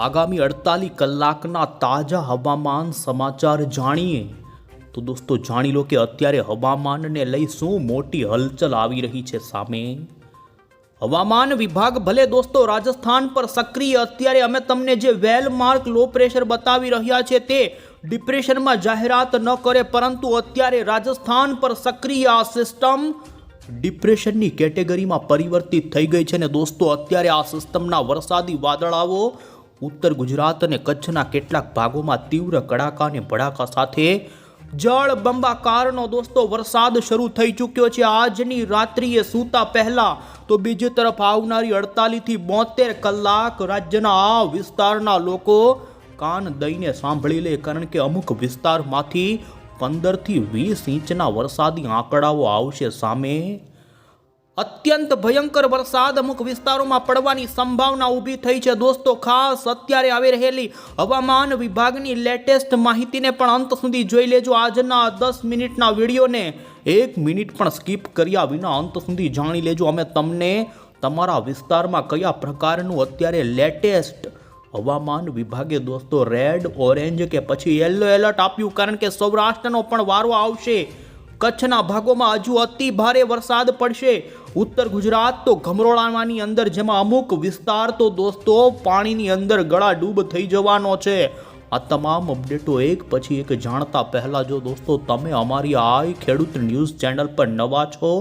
આગામી અડતાલીસ કલાકના તાજા હવામાન સમાચાર જાણીએ. તો દોસ્તો, જાણી લો કે અત્યારે હવામાનને લઈ શું મોટી હલચલ આવી રહી છે સામે? હવામાન વિભાગ ભલે દોસ્તો રાજસ્થાન પર સક્રિય, અત્યારે અમે તમને જે વેલ માર્ક લો પ્રેશર બતાવી રહ્યા છે તે ડિપ્રેશનમાં જાહેરાત ન કરે, પરંતુ અત્યારે રાજસ્થાન પર સક્રિય આ સિસ્ટમ ડિપ્રેશનની કેટેગરીમાં પરિવર્તિત થઈ ગઈ છે ને દોસ્તો, અત્યારે આ સિસ્ટમના વરસાદી વાદળાઓ ઉત્તર ગુજરાત અને કચ્છના કેટલાક ભાગોમાં તીવ્ર કડાકા અને ભડાકા સાથે જળ બંબાકારનો દોસ્તો, વરસાદ શરૂ થઈ ચૂક્યો છે. આજની રાત્રિએ સૂતા પહેલા તો બીજી તરફ આવનારી અડતાલીસથી બોતેર કલાક રાજ્યના આ વિસ્તારના લોકો કાન દઈને સાંભળી લે, કારણ કે અમુક વિસ્તારમાંથી પંદરથી વીસ ઇંચના વરસાદી આંકડાઓ આવશે સામે. અત્યંત ભયંકર વરસાદ અમુક વિસ્તારોમાં પડવાની સંભાવના ઊભી થઈ છે. દોસ્તો, ખાસ અત્યારે આવી રહેલી હવામાન વિભાગની લેટેસ્ટ માહિતીને પણ અંત સુધી જોઈ લેજો. આજના દસ મિનિટના વિડીયોને એક મિનિટ પણ સ્કીપ કર્યા વિના અંત સુધી જાણી લેજો. અમે તમને તમારા વિસ્તારમાં કયા પ્રકારનું અત્યારે લેટેસ્ટ હવામાન વિભાગે દોસ્તો, રેડ, ઓરેન્જ કે પછી યલો એલર્ટ આપ્યું? કારણ કે સૌરાષ્ટ્રનો પણ વારો આવશે. કચ્છના ભાગોમાં હજુ અતિ ભારે વરસાદ પડશે. ઉત્તર ગુજરાત તો ગમરોળાની અંદર જેમાં અમુક વિસ્તાર તો દોસ્તો પાણીની અંદર ગળા ડૂબ થઈ જવાનો છે. આ તમામ અપડેટો એક પછી એક જાણતા પહેલાં જો દોસ્તો તમે અમારી આ ખેડૂત ન્યૂઝ ચેનલ પર નવા છો,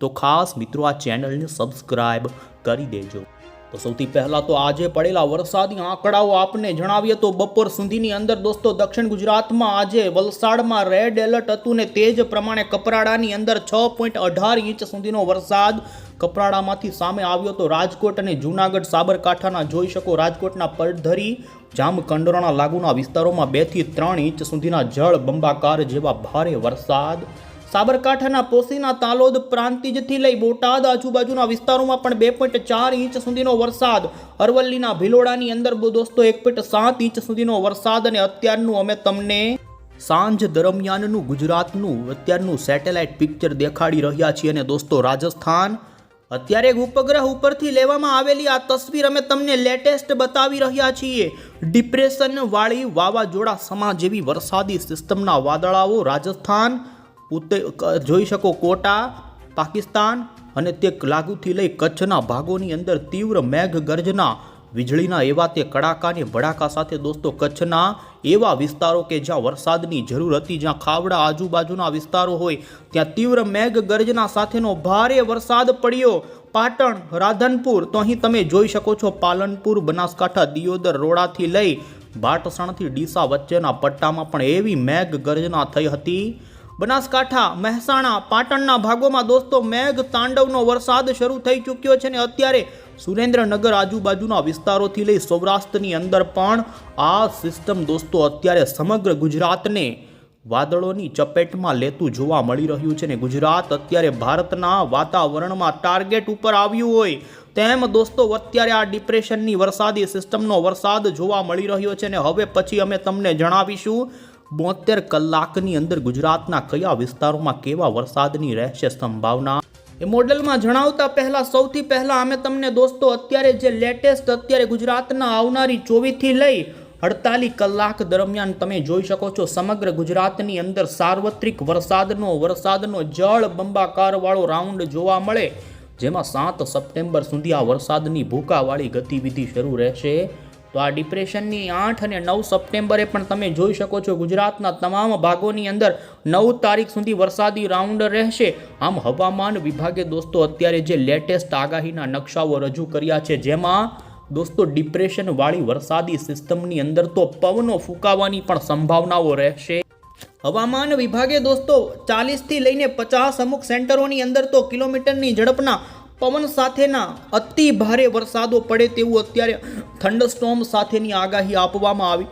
તો ખાસ મિત્રો આ ચેનલને સબસ્ક્રાઈબ કરી દેજો. તો સૌથી પહેલાં તો આજે પડેલા વરસાદી આંકડાઓ આપને જણાવીએ તો બપોર સુધીની અંદર દોસ્તો દક્ષિણ ગુજરાતમાં આજે વલસાડમાં રેડ એલર્ટ હતું ને તે જ પ્રમાણે કપરાડાની અંદર છ પોઈન્ટ અઢાર ઇંચ સુધીનો વરસાદ કપરાડામાંથી સામે આવ્યો તો રાજકોટ અને જૂનાગઢ, સાબરકાંઠાના જોઈ શકો. રાજકોટના પડધરી, જામકંડોરણા લાગુના વિસ્તારોમાં બેથી ત્રણ ઇંચ સુધીના જળ બંબાકાર જેવા ભારે વરસાદ સાબરકાંઠાના પોસીના તાલોદ પ્રાંતિજથી લઈ બોટાદ આજુબાજુના વિસ્તારોમાં પણ બે પોઈન્ટ ચાર ઇંચ સુધીનો વરસાદ. અરવલ્લીના ભિલોડાની અંદર દોસ્તો એક પોઈન્ટ સાત ઇંચ સુધીનો વરસાદ અને અત્યારનું અમે તમને સાંજ દરમિયાનનું ગુજરાતનું, અત્યારનું સેટેલાઇટ પિક્ચર દેખાડી રહ્યા છીએ અને દોસ્તો રાજસ્થાન, અત્યારે ઉપગ્રહ ઉપરથી લેવામાં આવેલી આ તસવીર અમે તમને લેટેસ્ટ બતાવી રહ્યા છીએ. ડિપ્રેશનવાળી વાવાઝોડા સમા જેવી વરસાદી સિસ્ટમના વાદળાઓ રાજસ્થાન ઉત્તર જોઈ શકો કોટા, પાકિસ્તાન અને તે લાગુથી લઈ કચ્છના ભાગોની અંદર તીવ્ર મેઘ ગર્જના. વીજળીના એવા તે કડાકાને ભડાકા સાથે દોસ્તો કચ્છના એવા વિસ્તારો કે જ્યાં વરસાદની જરૂર હતી, જ્યાં ખાવડા આજુબાજુના વિસ્તારો હોય, ત્યાં તીવ્ર મેઘ ગર્જના સાથેનો ભારે વરસાદ પડ્યો. પાટણ, રાધનપુર, તો અહીં તમે જોઈ શકો છો પાલનપુર, બનાસકાંઠા, દિયોદર, રોડાથી લઈ ભાટસણથી ડીસા વચ્ચેના પટ્ટામાં પણ એવી મેઘ ગર્જના થઈ હતી. બનાસકાંઠા, મહેસાણા, પાટણના ભાગોમાં દોસ્તો મેઘ તાંડવનો વરસાદ શરૂ થઈ ચૂક્યો છે ને અત્યારે સુરેન્દ્રનગર આજુબાજુના વિસ્તારોથી લઈ સૌરાષ્ટ્રની અંદર પણ આ સિસ્ટમ દોસ્તો અત્યારે સમગ્ર ગુજરાતને વાદળોની ચપેટમાં લેતું જોવા મળી રહ્યું છે ને ગુજરાત અત્યારે ભારતના વાતાવરણમાં ટાર્ગેટ ઉપર આવ્યું હોય તેમ દોસ્તો અત્યારે આ ડિપ્રેશનની વરસાદી સિસ્ટમનો વરસાદ જોવા મળી રહ્યો છે ને હવે પછી અમે તમને જણાવીશું બોતેર કલાકની અંદર ગુજરાતના કયા વિસ્તારોમાં કેવા વરસાદની રહેશે સંભાવના? એ મોડેલમાં જણાવતા પહેલા સૌથી પહેલા અમે તમને દોસ્તો અત્યારે જે લેટેસ્ટ અત્યારે ગુજરાતના આવનારી ચોવીસથી લઈ અડતાલીસ કલાક દરમિયાન તમે જોઈ શકો છો સમગ્ર ગુજરાતની અંદર સાર્વત્રિક વરસાદનો વરસાદનો જળ બંબાકારવાળો રાઉન્ડ જોવા મળે, જેમાં સાત સપ્ટેમ્બર સુધી આ વરસાદની ભૂકાવાળી ગતિવિધિ શરૂ રહેશે. તો આ ડિપ્રેશનની આઠ અને નવ સપ્ટેમ્બરે પણ તમે જોઈ શકો છો ગુજરાતના તમામ ભાગોની અંદર નવ તારીખ સુધી વરસાદી રાઉન્ડ રહેશે. આમ હવામાન વિભાગે દોસ્તો અત્યારે જે લેટેસ્ટ આગાહીના નકશાઓ રજૂ કર્યા છે, જેમાં દોસ્તો ડિપ્રેશનવાળી વરસાદી સિસ્ટમની અંદર તો પવનો ફૂંકાવાની પણ સંભાવનાઓ રહેશે. હવામાન વિભાગે દોસ્તો ચાલીસથી લઈને પચાસ અમુક સેન્ટરોની અંદર તો કિલોમીટરની ઝડપના પવન સાથેના અતિ ભારે વરસાદો પડે તેવું અત્યારે થંડરસ્ટોમ સાથેની આગાહી આપવામાં આવી.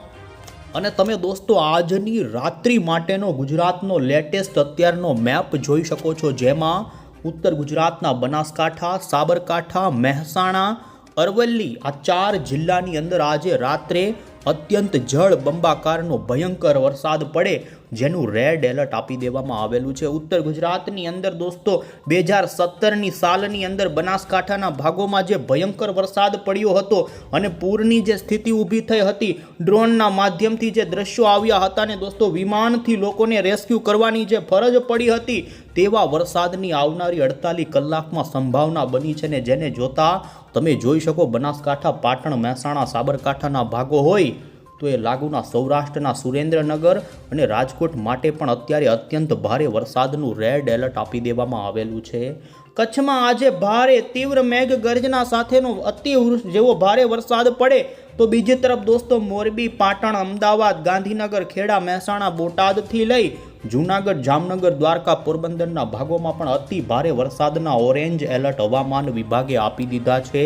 અને તમે દોસ્તો, આજની રાત્રિ માટેનો ગુજરાતનો લેટેસ્ટ અત્યારનો મેપ જોઈ શકો છો, જેમાં ઉત્તર ગુજરાતના બનાસકાંઠા, સાબરકાંઠા, મહેસાણા, અરવલ્લી આ ચાર જિલ્લાની અંદર આજે રાત્રે અત્યંત જળ બંબાકારનો ભયંકર વરસાદ પડે જેનું રેડ એલર્ટ આપી દેવામાં આવેલું છે. ઉત્તર ગુજરાતની અંદર દોસ્તો, બે હજાર સત્તરની સાલની અંદર બનાસકાંઠાના ભાગોમાં જે ભયંકર વરસાદ પડ્યો હતો અને પૂરની જે સ્થિતિ ઊભી થઈ હતી, ડ્રોનના માધ્યમથી જે દ્રશ્યો આવ્યા હતા ને દોસ્તો, વિમાનથી લોકોને રેસ્ક્યુ કરવાની જે ફરજ પડી હતી, તેવા વરસાદની આવનારી અડતાલીસ કલાકમાં સંભાવના બની છે ને જેને જોતા તમે જોઈ શકો બનાસકાંઠા, પાટણ, મહેસાણા, સાબરકાંઠાના ભાગો હોય તો એ લાગુના સૌરાષ્ટ્રના સુરેન્દ્રનગર અને રાજકોટ માટે પણ અત્યારે અત્યંત ભારે વરસાદનું રેડ એલર્ટ આપી દેવામાં આવેલું છે. કચ્છમાં આજે ભારે તીવ્ર મેઘ ગર્જના સાથેનો અતિવૃષ્ટિ જેવો ભારે વરસાદ પડે તો બીજી તરફ દોસ્તો મોરબી, પાટણ, અમદાવાદ, ગાંધીનગર, ખેડા, મહેસાણા, બોટાદથી લઈ જૂનાગઢ, જામનગર, દ્વારકા, પોરબંદરના ભાગોમાં પણ અતિ ભારે વરસાદના ઓરેન્જ એલર્ટ હવામાન વિભાગે આપી દીધા છે.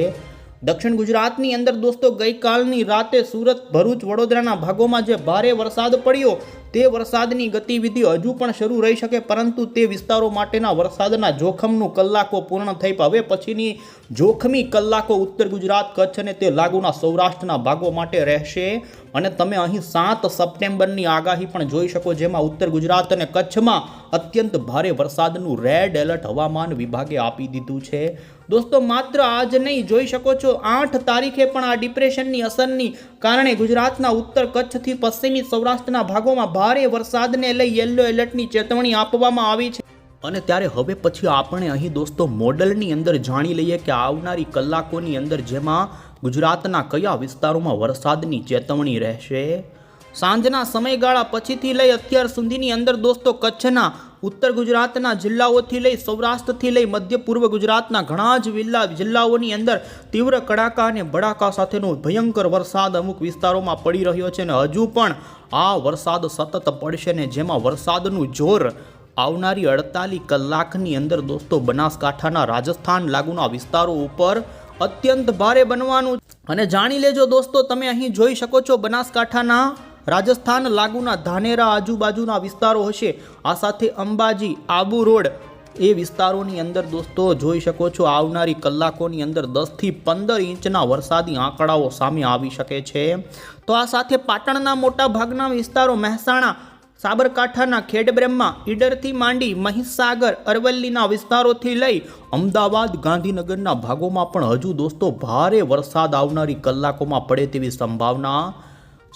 દક્ષિણ ગુજરાતની અંદર દોસ્તો, ગઈકાલની રાતે સુરત, ભરૂચ, વડોદરાના ભાગોમાં જે ભારે વરસાદ પડ્યો, તે વરસાદની ગતિવિધિ હજુ પણ શરૂ રહી શકે, પરંતુ તે વિસ્તારો માટેના વરસાદના જોખમનું કલાકો પૂર્ણ થઈ હવે પછીની જોખમી કલાકો ઉત્તર ગુજરાત, કચ્છ અને તે લાગુના સૌરાષ્ટ્રના ભાગો માટે રહેશે. અને તમે અહીં સાત સપ્ટેમ્બરની આગાહી પણ જોઈ શકો, જેમાં ઉત્તર ગુજરાત અને કચ્છમાં અત્યંત ભારે વરસાદનું રેડ એલર્ટ હવામાન વિભાગે આપી દીધું છે. દોસ્તો માત્ર આજ નહીં જોઈ શકો છો આઠ તારીખે પણ આ ડિપ્રેશનની અસરની કારણે ગુજરાતના ઉત્તર કચ્છથી પશ્ચિમી સૌરાષ્ટ્રના ભાગોમાં ભારે વરસાદને લઈ યલો એલર્ટની ચેતવણી આપવામાં આવી છે. અને ત્યારે હવે પછી આપણે અહીં દોસ્તો મોડલની અંદર જાણી લઈએ કે આવનારી કલાકોની અંદર જેમાં ગુજરાતના કયા વિસ્તારોમાં વરસાદની ચેતવણી રહેશે? સાંજના સમયગાળા પછીથી લઈ અત્યાર સુધીની અંદર દોસ્તો કચ્છના ઉત્તર ગુજરાતના જિલ્લાઓથી લઈ સૌરાષ્ટ્રથી લઈ મધ્ય પૂર્વ ગુજરાતના ઘણા જ વિલ્લા જિલ્લાઓની અંદર તીવ્ર કડાકા અને બડાકા સાથેનો ભયંકર વરસાદ અમુક વિસ્તારોમાં પડી રહ્યો છે અને હજુ પણ આ વરસાદ સતત પડશે ને જેમાં વરસાદનું જોર આવનારી અડતાલીસ કલાકની અંદર દોસ્તો બનાસકાંઠાના રાજસ્થાન લાગુના વિસ્તારો ઉપર અત્યંત ભારે બનવાનું અને જાણી લેજો દોસ્તો, તમે અહીં જોઈ શકો છો બનાસકાંઠાના રાજસ્થાન લાગુના ધાનેરા આજુબાજુના વિસ્તારો હશે. આ સાથે અંબાજી, આબુ રોડ એ વિસ્તારોની અંદર દોસ્તો જોઈ શકો છો, આવનારી કલાકોની અંદર દસથી પંદર ઇંચના વરસાદી આંકડાઓ સામે આવી શકે છે. તો આ સાથે પાટણના મોટા ભાગના વિસ્તારો, મહેસાણા, સાબરકાંઠાના ખેડબ્રહ્મા, ઈડરથી માંડી મહીસાગર, અરવલ્લીના વિસ્તારોથી લઈ અમદાવાદ, ગાંધીનગરના ભાગોમાં પણ હજુ દોસ્તો ભારે વરસાદ આવનારી કલાકોમાં પડે તેવી સંભાવના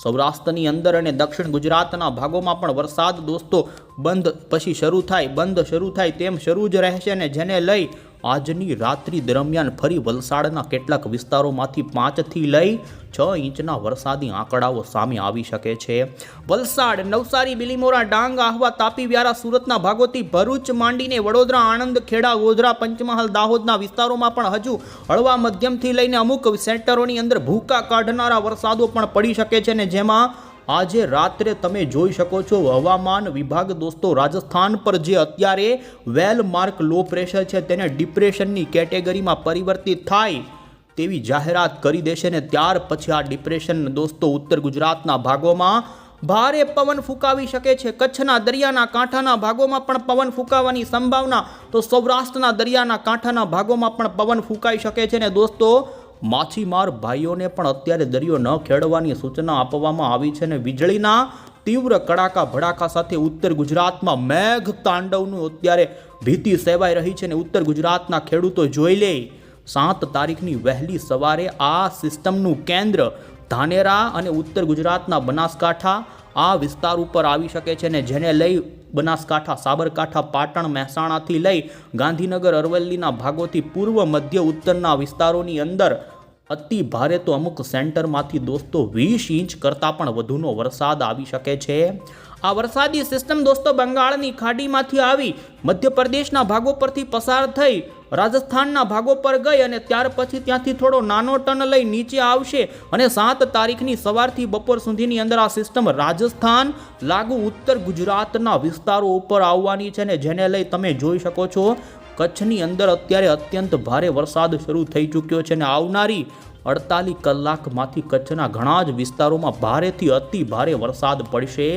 સૌરાષ્ટ્રની અંદર અને દક્ષિણ ગુજરાતના ભાગોમાં પણ વરસાદ દોસ્તો બંધ પછી શરૂ થાય, બંધ શરૂ થાય તેમ શરૂ જ રહેશે અને જેને લઈ આજની રાત્રિ દરમિયાન ફરી વલસાડના કેટલાક વિસ્તારોમાંથી પાંચથી લઈ છ ઇંચના વરસાદી આંકડાઓ સામે આવી શકે છે. વલસાડ, નવસારી, બિલીમોરા, ડાંગ, આહવા, તાપી, વ્યારા, સુરતના ભાગોથી ભરૂચ, માંડીને વડોદરા, આણંદ, ખેડા, ગોધરા, પંચમહાલ, દાહોદના વિસ્તારોમાં પણ હજુ હળવા મધ્યમથી લઈને અમુક સેન્ટરોની અંદર ભૂકા કાઢનારા વરસાદો પણ પડી શકે છે ને જેમાં આજે રાત્રે તમે જોઈ શકો છો હવામાન વિભાગ દોસ્તો રાજસ્થાન પર જે અત્યારે વેલ માર્ક લો પ્રેશર છે તેને ડિપ્રેશનની કેટેગરીમાં પરિવર્તિત થાય તેવી જાહેરાત કરી દેશે ને ત્યાર પછી આ ડિપ્રેશન દોસ્તો ઉત્તર ગુજરાતના ભાગોમાં ભારે પવન ફૂંકાવી શકે છે. કચ્છના દરિયાના કાંઠાના ભાગોમાં પણ પવન ફૂંકાવાની સંભાવના તો સૌરાષ્ટ્રના દરિયાના કાંઠાના ભાગોમાં પણ પવન ફૂંકાઈ શકે છે ને દોસ્તો માછીમાર ભાઈઓને પણ અત્યારે દરિયો ન ખેડવાની સૂચના આપવામાં આવી છે ને વીજળીના તીવ્ર કડાકા ભડાકા સાથે ઉત્તર ગુજરાતમાં મેઘ તાંડવનું અત્યારે ભીતિ સેવાઈ રહી છે ને ઉત્તર ગુજરાતના ખેડૂતો જોઈ લે. સાત તારીખની વહેલી સવારે આ સિસ્ટમનું કેન્દ્ર ધાનેરા અને ઉત્તર ગુજરાતના બનાસકાંઠા આ વિસ્તાર ઉપર આવી શકે છે ને જેને લઈ બનાસકાંઠા, સાબરકાંઠા, પાટણ, મહેસાણાથી લઈ ગાંધીનગર, અરવલ્લીના ભાગોથી પૂર્વ મધ્ય ઉત્તરના વિસ્તારોની અંદર અતિ ભારે તો અમુક સેન્ટરમાંથી દોસ્તો વીસ ઇંચ કરતાં પણ વધુનો વરસાદ આવી શકે છે. આ વરસાદી સિસ્ટમ દોસ્તો બંગાળની ખાડીમાંથી આવી, મધ્યપ્રદેશના ભાગો પરથી પસાર થઈ, રાજસ્થાનના ભાગો પર ગઈ અને ત્યાર પછી ત્યાંથી થોડો નાનો ટન લઈ નીચે આવશે અને સાત તારીખની સવારથી બપોર સુધીની અંદર આ સિસ્ટમ રાજસ્થાન, લાગુ ઉત્તર ગુજરાતના વિસ્તારો ઉપર આવવાની છે ને જેને લઈ તમે જોઈ શકો છો. કચ્છની અંદર અત્યારે અત્યંત ભારે વરસાદ શરૂ થઈ ચૂક્યો છે અને આવનારી અડતાલીસ કલાકમાંથી કચ્છના ઘણા જ વિસ્તારોમાં ભારેથી અતિ ભારે વરસાદ પડશે.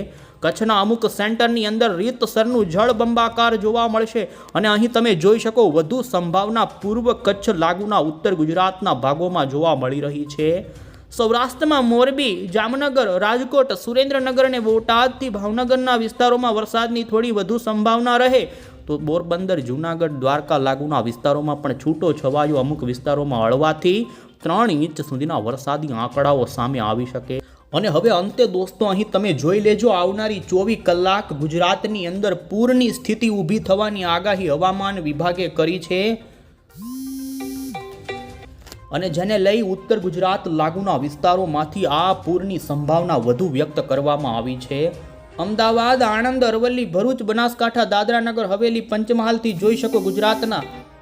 કચ્છના અમુક સેન્ટરની અંદર રીતસરનું જળબંબાકાર જોવા મળશે અને અહીં તમે જોઈ શકો વધુ સંભાવના પૂર્વ કચ્છ લાગુના ઉત્તર ગુજરાતના ભાગોમાં જોવા મળી રહી છે. સૌરાષ્ટ્રમાં મોરબી, જામનગર, રાજકોટ, સુરેન્દ્રનગર અને બોટાદથી ભાવનગરના વિસ્તારોમાં વરસાદની થોડી વધુ સંભાવના રહે. તો પોરબંદર, જૂનાગઢ, દ્વારકા લાગુના વિસ્તારોમાં પણ છૂટો છવાયો. અમુક વિસ્તારોમાં હળવાથી ત્રણ ઇંચ સુધીના વરસાદી આંકડાઓ સામે આવી શકે. અને હવે અંતે દોસ્તો, અહીં તમે જોઈ લેજો આવનારી ચોવીસ કલાક ગુજરાતની અંદર પૂરની સ્થિતિ ઊભી થવાની આગાહી હવામાન વિભાગે કરી છે. અને જેને લઈ ઉત્તર ગુજરાત લાગુના વિસ્તારોમાંથી આ પૂરની સંભાવના વધુ વ્યક્ત કરવામાં આવી છે. અમદાવાદ આણંદ અરવલ્લી ભરૂચ બનાસકાંઠા દાદરાનગર હવેલી પંચમહાલથી જોઈ શકો ગુજરાતના